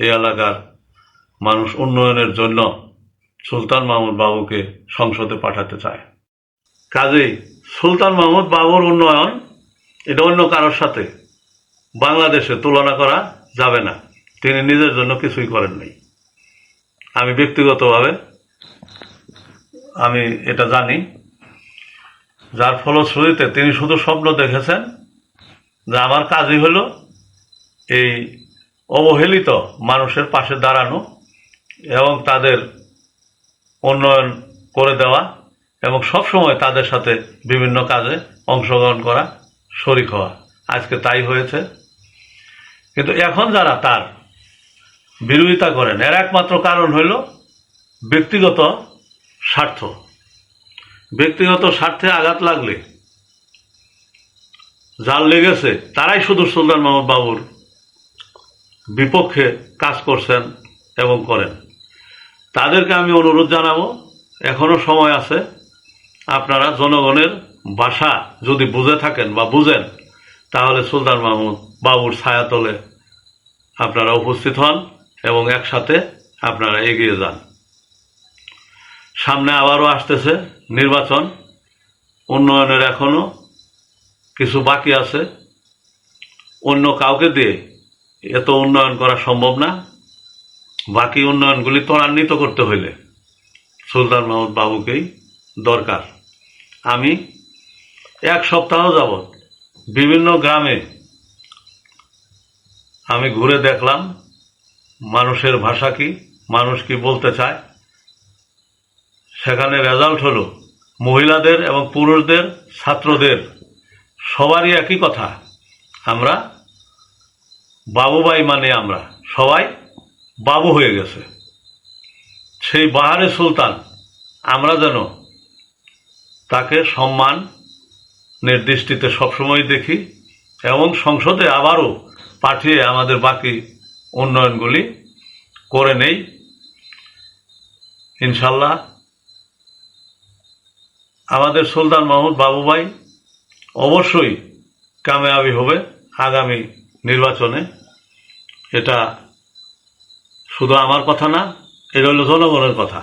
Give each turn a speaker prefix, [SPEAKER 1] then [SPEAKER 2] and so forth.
[SPEAKER 1] এই এলাকার মানুষ উন্নয়নের জন্য সুলতান মাহমুদ বাবুকে সংসদে পাঠাতে চায়। কাজেই সুলতান মাহমুদ বাবুর উন্নয়ন এটা অন্য কারোর সাথে বাংলাদেশে তুলনা করা যাবে না। তিনি নিজের জন্য কিছুই করেন নাই। আমি ব্যক্তিগতভাবে আমি এটা জানি। যার ফলশ্রুতিতে তিনি শুধু স্বপ্ন দেখেছেন যে আমার কাজই হলো এই অবহেলিত মানুষের পাশে দাঁড়ানো এবং তাদের উন্নয়ন করে দেওয়া এবং সবসময় তাদের সাথে বিভিন্ন কাজে অংশগ্রহণ করা শরিক হওয়া। আজকে তাই হয়েছে। কিন্তু এখন যারা তার বিরোধিতা করেন, এর একমাত্র কারণ হইল ব্যক্তিগত স্বার্থ। ব্যক্তিগত স্বার্থে আঘাত লাগলে, যার লেগেছে, তারাই শুধু সুলতান মাহমুদ বাবুর বিপক্ষে কাজ করছেন এবং করেন। তাদেরকে আমি অনুরোধ জানাব এখনও সময় আছে, আপনারা জনগণের ভাষা যদি বুঝে থাকেন বা বুঝেন, তাহলে সুলতান মাহমুদ বাবুর ছায়াতলে আপনারা উপস্থিত হন এবং একসাথে আপনারা এগিয়ে যান। সামনে আবারও আসতেছে নির্বাচন, উন্নয়নের এখনও কিছু বাকি আছে। অন্য কাউকে দিয়ে এত উন্নয়ন করা সম্ভব না। বাকি উন্নয়নগুলি ত্বরান্বিত করতে হইলে সুলতান মাহমুদ বাবুকেই দরকার। আমি এক সপ্তাহ যাবৎ বিভিন্ন গ্রামে আমি ঘুরে দেখলাম মানুষের ভাষা কি, মানুষ কি বলতে চায়। সেখানে রেজাল্ট হলো মহিলাদের এবং পুরুষদের, ছাত্রদের সবারই একই কথা। আমরা বাবুবাই মানে আমরা। সবাই বাবু হয়ে গেছে। সেই বাহারে সুলতান, আমরা যেন তাকে সম্মান নির্দিষ্টিতে সবসময় দেখি এবং সংসদে আবারও পাঠিয়ে আমাদের বাকি উন্নয়নগুলি করে নেই। ইনশাল্লাহ আমাদের সুলতান মাহমুদ বাবুভাই অবশ্যই কামিয়াবি হবে আগামী নির্বাচনে। এটা শুধু আমার কথা না এটা হলো জনগণের কথা।